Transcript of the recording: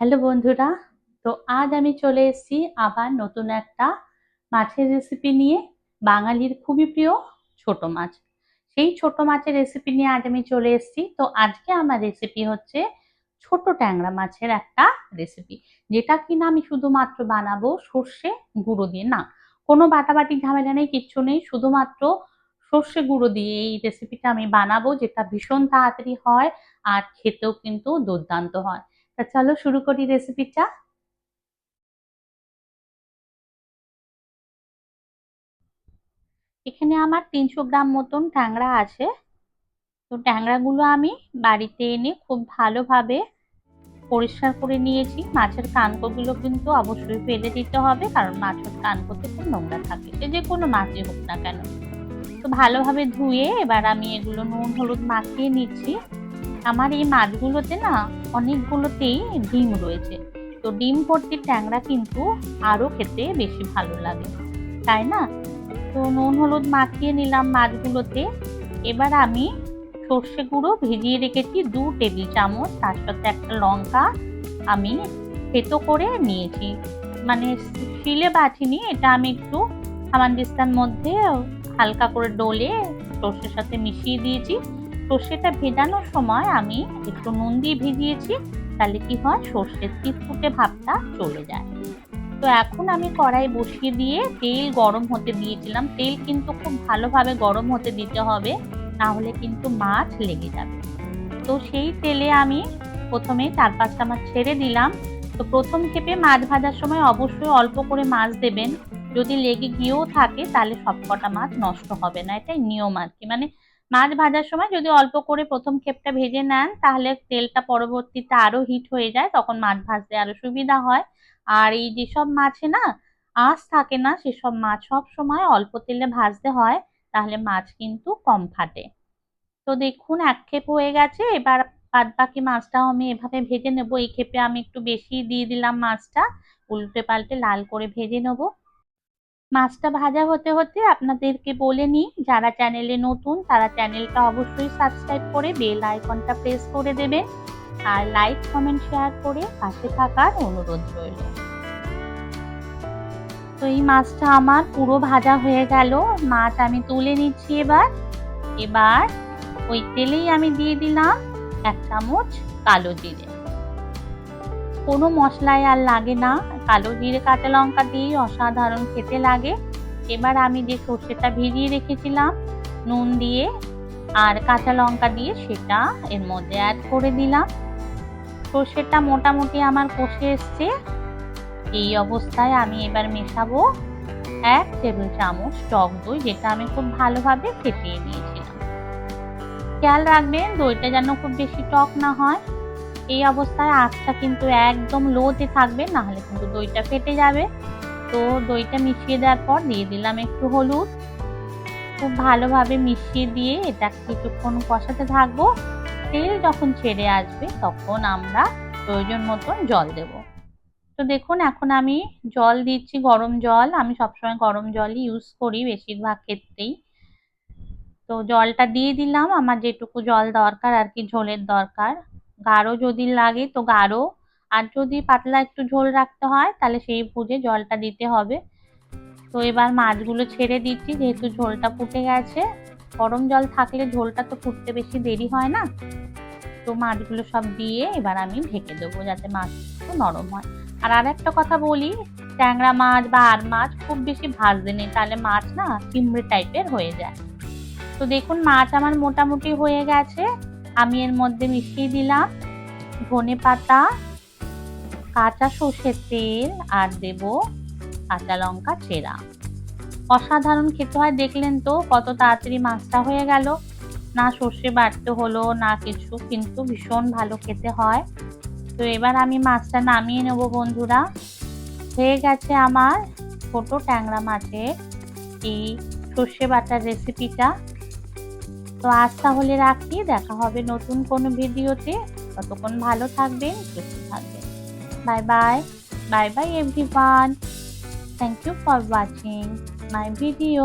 Hello বন্ধুরা, তো আজ আমি চলে এসেছি আবার নতুন একটা মাছের রেসিপি নিয়ে। বাঙালির খুবই প্রিয় ছোট মাছ। সেই ছোট মাছের রেসিপি নিয়ে আজ আমি চলে এসেছি। তো আজকে আমার রেসিপি হচ্ছে ছোট ট্যাংরা মাছের একটা রেসিপি যেটা কিনা আমি শুধুমাত্র বানাবো সর্ষে গুঁড়ো দিয়ে। না, কোনো বাটাবাটি ঝামেলা নেই, কিচ্ছু নেই। শুধুমাত্র সর্ষে গুঁড়ো দিয়ে এই রেসিপিটা আমি বানাবো, যেটা ভীষণ তাড়াতাড়ি হয় আর খেতেও কিন্তু দুর্দান্ত হয়। তা চলো শুরু করি রেসিপিটা এখানে আমার তিনশো গ্রাম মতন ট্যাংরা আছে। তো ট্যাংরাগুলো আমি বাড়িতে এনে খুব ভালোভাবে পরিষ্কার করে নিয়েছি। মাছের কানকোগুলো কিন্তু অবশ্যই ফেলে দিতে হবে, কারণ মাছের কানকোতে খুব নোংরা থাকে। সে যে কোনো মাছই হোক না কেন। তো ভালোভাবে ধুয়ে এবার আমি এগুলো নুন, হলুদ মাখিয়ে নিচ্ছি। আমার এই মাছগুলোতে না অনেকগুলোতেই ডিম রয়েছে। তো ডিম ভর্তির ট্যাংরা কিন্তু আরও খেতে বেশি ভালো লাগে। তাই না? তো নুন, হলুদ মাখিয়ে নিলাম মাছগুলোতে। এবার আমি সর্ষে গুঁড়ো ভিজিয়ে রেখেছি দু টেবিল চামচ। তার সাথে একটা লঙ্কা আমি থেতো করে নিয়েছি। মানে শিলে বাছিনি এটা আমি একটু হামানদিস্তার মধ্যে হালকা করে ডলে সর্ষের সাথে মিশিয়ে দিয়েছি। সর্ষেটা ভেজানোর সময় আমি একটু নুন দিয়ে ভিজিয়েছি, তাহলে কি হয়? সর্ষের তিতকুটে ভাবটা চলে যায়। তো এখন আমি কড়াই বসিয়ে দিয়ে তেল গরম হতে দিয়েছিলাম। তেল কিন্তু খুব ভালোভাবে গরম হতে দিতে হবে, না হলে কিন্তু মাছ লেগে যাবে। তো সেই তেলে আমি প্রথমে চার পাঁচটা মাছ ছেড়ে দিলাম। তো প্রথম ক্ষেপে মাছ ভাজার সময় অবশ্যই অল্প করে মাছ দেবেন। যদি লেগে গিয়েও থাকে, তাহলে সবকটা মাছ নষ্ট হবে না। এটাই নিয়ম আর কি। মানে মাছ ভাজার সময় যদি অল্প করে প্রথম ক্ষেপটা ভেজে নেন, তাহলে তেলটা পরবর্তীতে আরও হিট হয়ে যায়, তখন মাছ ভাজতে আরও সুবিধা হয়। আর এই যেসব মাছে না আঁশ থাকে না, সেসব মাছ সব সময় অল্প তেলে ভাজতে হয়, তাহলে মাছ কিন্তু কম ফাটে। তো দেখুন, এক ক্ষেপ হয়ে গেছে, এবার বাদ বাকি মাছটাও আমি এভাবে ভেজে নেব। এই ক্ষেপে আমি একটু বেশি দিয়ে দিলাম মাছটা, উল্টে পাল্টে লাল করে ভেজে নেব। মাছটা ভাজা হতে হতে আপনাদেরকে বলে নিই, যারা চ্যানেলে নতুন, তারা চ্যানেলটা অবশ্যই সাবস্ক্রাইব করে বেল আইকনটা প্রেস করে দেবে আর লাইক কমেন্ট শেয়ার করে পাশে থাকার অনুরোধ রইল। তো এই মাছটা আমার পুরো ভাজা হয়ে গেল। মাছ আমি তুলে নিচ্ছি এবার। এবার ওই তেলেই আমি দিয়ে দিলাম এক চামচ কালো জিরে। কোনো মশলাই আর লাগে না। কালো জিরে, কাঁচা লঙ্কা দিয়ে অসাধারণ খেতে লাগে। এবার আমি যে সর্ষেটা ভিজিয়ে রেখেছিলাম, নুন দিয়ে আর কাঁচা লঙ্কা দিয়ে সেটা এর মধ্যে অ্যাড করে দিলাম। সর্ষেটা মোটামুটি আমার কষে এসছে। এই অবস্থায় আমি এবার মেশাবো এক টেবিল চামচ টক দই, যেটা আমি খুব ভালোভাবে ফেটিয়ে নিয়েছিলাম। খেয়াল রাখবেন, দইটা যেন খুব বেশি টক না হয়। এই অবস্থায় আঁচটা কিন্তু একদম লোতে থাকবে না হলে কিন্তু দইটা ফেটে যাবে। তো দইটা মিশিয়ে দেওয়ার পর দিয়ে দিলাম একটু হলুদ। খুব ভালোভাবে মিশিয়ে দিয়ে এটা কিছুক্ষণ কষাতে থাকব। তেল যখন ছেড়ে আসবে তখন আমরা প্রয়োজন মতন জল দেব। তো দেখুন, এখন আমি জল দিচ্ছি, গরম জল। আমি সবসময় গরম জলই ইউজ করি বেশিরভাগ ক্ষেত্রেই। তো জলটা দিয়ে দিলাম। আমার যেটুকু জল দরকার আর কি, ঝোলের দরকার। গাঢ় যদি লাগে তো গাঢ়। আর যদি পাতলা একটু ঝোল রাখতে হয়, তাহলে সেই বুঝে জলটা দিতে হবে। তো এবার মাছগুলো ছেড়ে দিচ্ছি, যেহেতু ঝোলটা ফুটে গেছে। গরম জল থাকলে ঝোলটা তো ফুটতে বেশি দেরি হয় না। তো মাছগুলো সব দিয়ে এবার আমি ঢেকে দেবো যাতে মাছ নরম হয়। আর আর একটা কথা বলি, ট্যাংরা মাছ বা আর মাছ খুব বেশি ভাজতে নেই, তাহলে মাছ না চিমড়ে টাইপের হয়ে যায়। তো দেখুন, মাছ আমার মোটামুটি হয়ে গেছে। আমি এর মধ্যে মিশিয়ে দিলাম ধনে পাতা, কাঁচা সর্ষের তেল আর দেব কাঁচা লঙ্কা চেরা। অসাধারণ খেতে হয়, দেখলেন তো কত তাড়াতাড়ি মাছটা হয়ে গেল। না সর্ষে বাড়তে হলো, না কিছু, কিন্তু ভীষণ ভালো খেতে হয়। তো এবার আমি মাছটা নামিয়ে নেব বন্ধুরা। হয়ে গেছে আমার ছোট ট্যাংরা মাছের এই সর্ষে বাটার রেসিপিটা তো আজ তাহলে রাখি দেখা হবে নতুন কোনো ভিডিওতে। ততক্ষণ ভালো থাকবেন, সুস্থ থাকবেন। Bye bye bye bye everyone thank you for watching my video